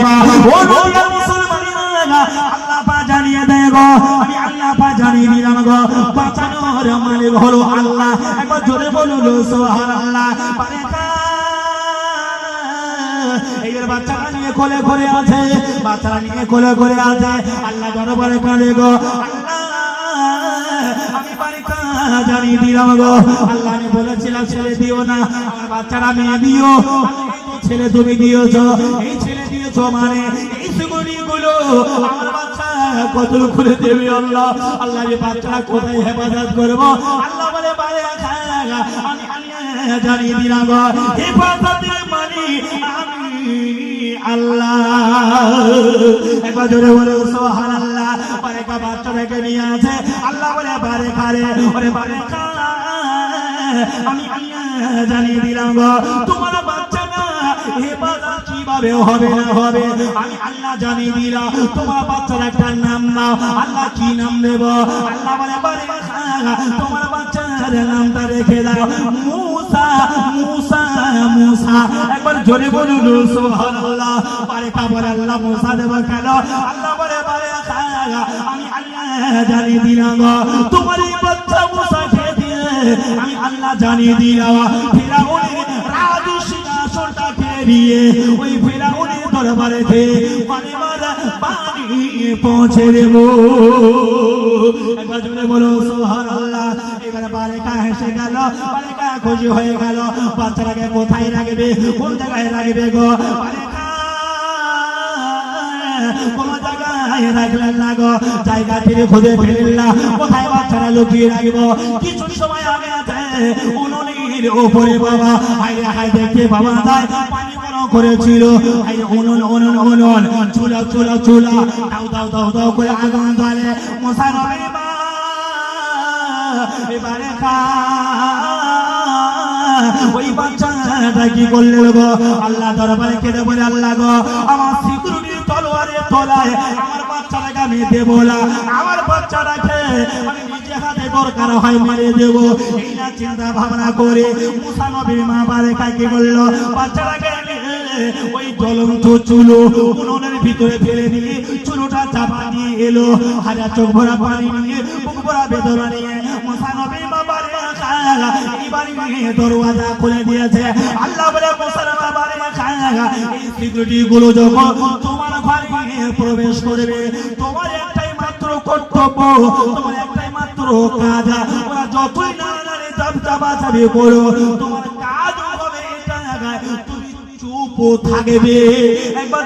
বারেকা কোলে করে আছে আল্লাহ দরবারে কাঁদে গো আমি বাড়িটা জানিয়ে দিলাম গো। আল্লাহ আমি বলেছিলাম ছেলে দিও না। আমার বাচ্চারা মেয়ে দিও ছেলে তুমি দিয়েছ। এই দিয়েছ মানে? এই সুগুনি গুলো আমার বাচ্চা কত করে দেবে আল্লাহ? আল্লাহ যে বাচ্চারা কোথায় হেফাজত করব? আল্লাহ বলে, বারে আমি দিলাম হেফাজতের মানে নিয়ে আছে। আল্লাহ বলে, বারে বারে আমি জানিয়ে দিলাম তোমার না হবে না হবে। আমি আল্লাহ জানিয়ে দিলাম, তোমার বাচ্চার একটা নাম নাও। আল্লাহ কি নাম দেব? আল্লাহ বলে, বারে তোমার বাচ্চার নামটা রেখে দাও। মুসা মুসা মুসা। একবার জোরে বলুন, সুবহানাল্লাহ। পারে কাবর আল্লাহ মুসা দেব কেন? আল্লাহ বলে পারে আমি আল্লাহ জানিয়ে দিলাম তোমার এই বাচ্চা মুসা খেয়ে দিয়ে আমি আল্লাহ জানিয়ে দিলাম। ফিরাউনের রাজু পৌঁছে দেব। বলো এবার বারেকা হেসে গেল, বারেকা খুশি হয়ে গেল। বাচ্চাটাকে কোথায় লাগবে কোন জায়গায় লাগবে গো? বারেকা জায়গায় রাখলেন না গো জায়গা খুঁজে ফেললেন না। কোথায় বাচ্চারা লুকিয়ে কিছু সময় আগে আছে, উনুনের উপরে বাবা। হাই দেখে বাবা যায় পানি করেছিল। উনুন উনুন উনুন, চুলা চুলা চুলা। দাও দাও দাও দাও করে আগুন এবারে ওই বাচ্চাটা কি করলে গো? আল্লাহ দরবারে কেটে বলে, আল্লাহ গো, আমার তলায় আমার বাচ্চাটাকে আমি দেবো না। আমার বাচ্চাটাকে আমি নিজে হাতে দরকার হয় মেরে দেব। এই চিন্তা ভাবনা করে মুসা নবীর মা বারে কাকে বলল, বাচ্চাটাকে দরওয়াজা খুলে দিয়েছে। আল্লাহ বলে গুলো যখন ঘরে প্রবেশ করবে। তোমার একটাই মাত্র কর্তব্য, তোমার একটাই মাত্র কাজ। যতই না চাপি করো তোমার কাজ হবে এটা তুমি চুপ থাকবে। একবার